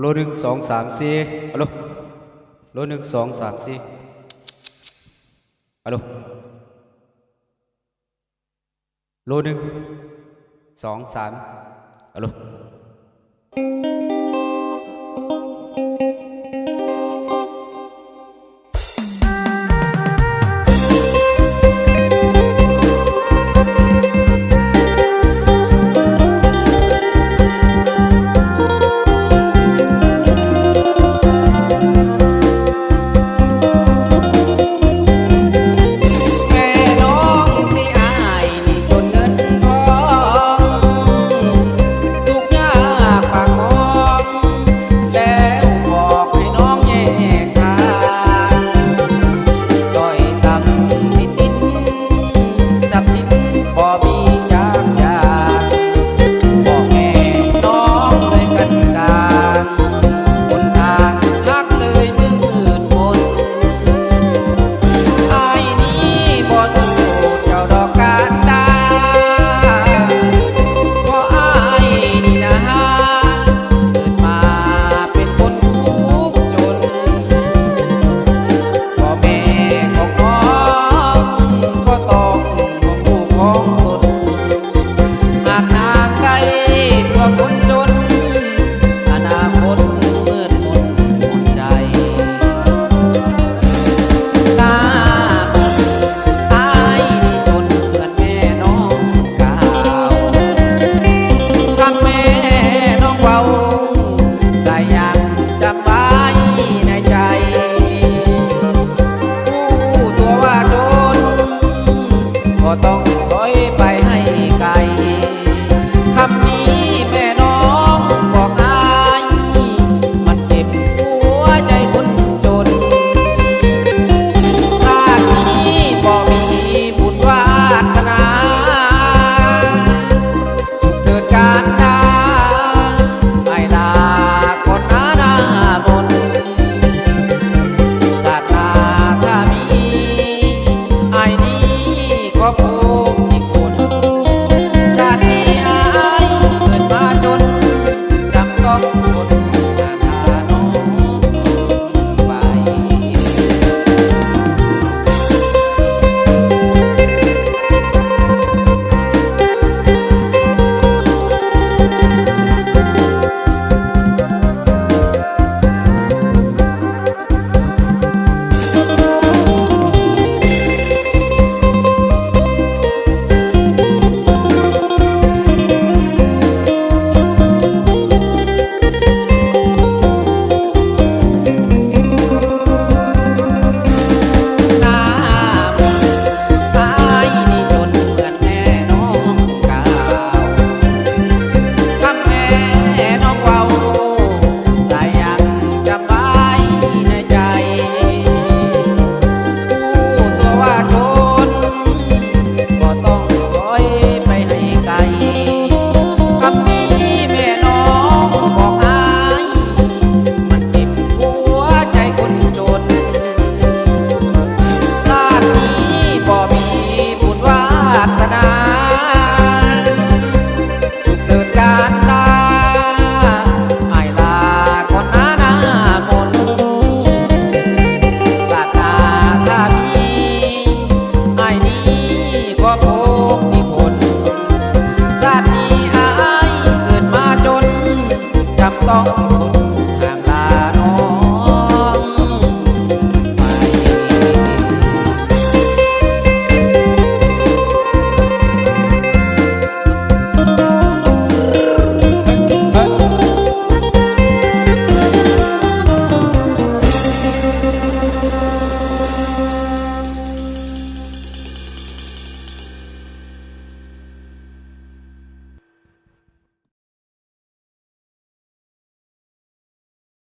โลหนึ่งสองสามสี่ฮัลโลโลหนึ่งสองสามสี่ฮัลโลโลหนึ่งสองสามฮัลโล